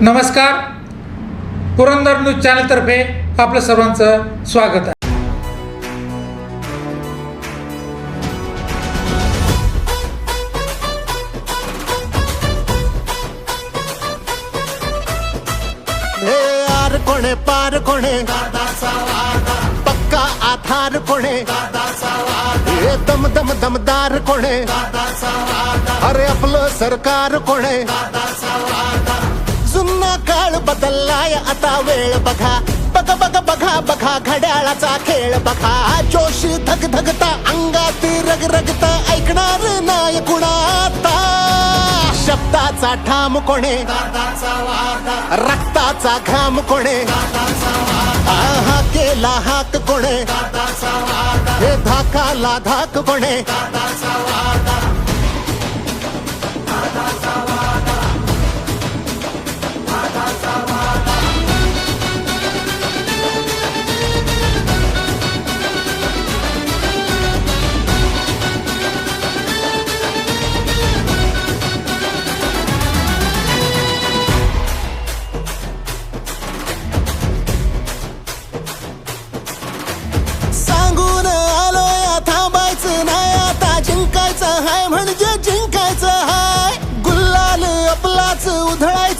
नमस्कार. पुरंदर न्यूज चॅनलतर्फे आपलं सर्वांचं स्वागत आहे. आर कोणे पार कोणे? पक्का आधार कोणे? हे दम दम दमदार कोणे? अरे आपलं सरकार कोणे? बदललाय आता वेळ बघा. बघ बघ बघा बघा घड्याळाचा खेळ बघा. जोशी धग धगता अंगात रग रगता ऐकणार नाही कुणाता शब्दाचा ठाम कोणे? रक्ताचा घाम कोणे? आहा केला हाक कोणे? हे धाकाला धाक कोणे?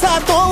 差多。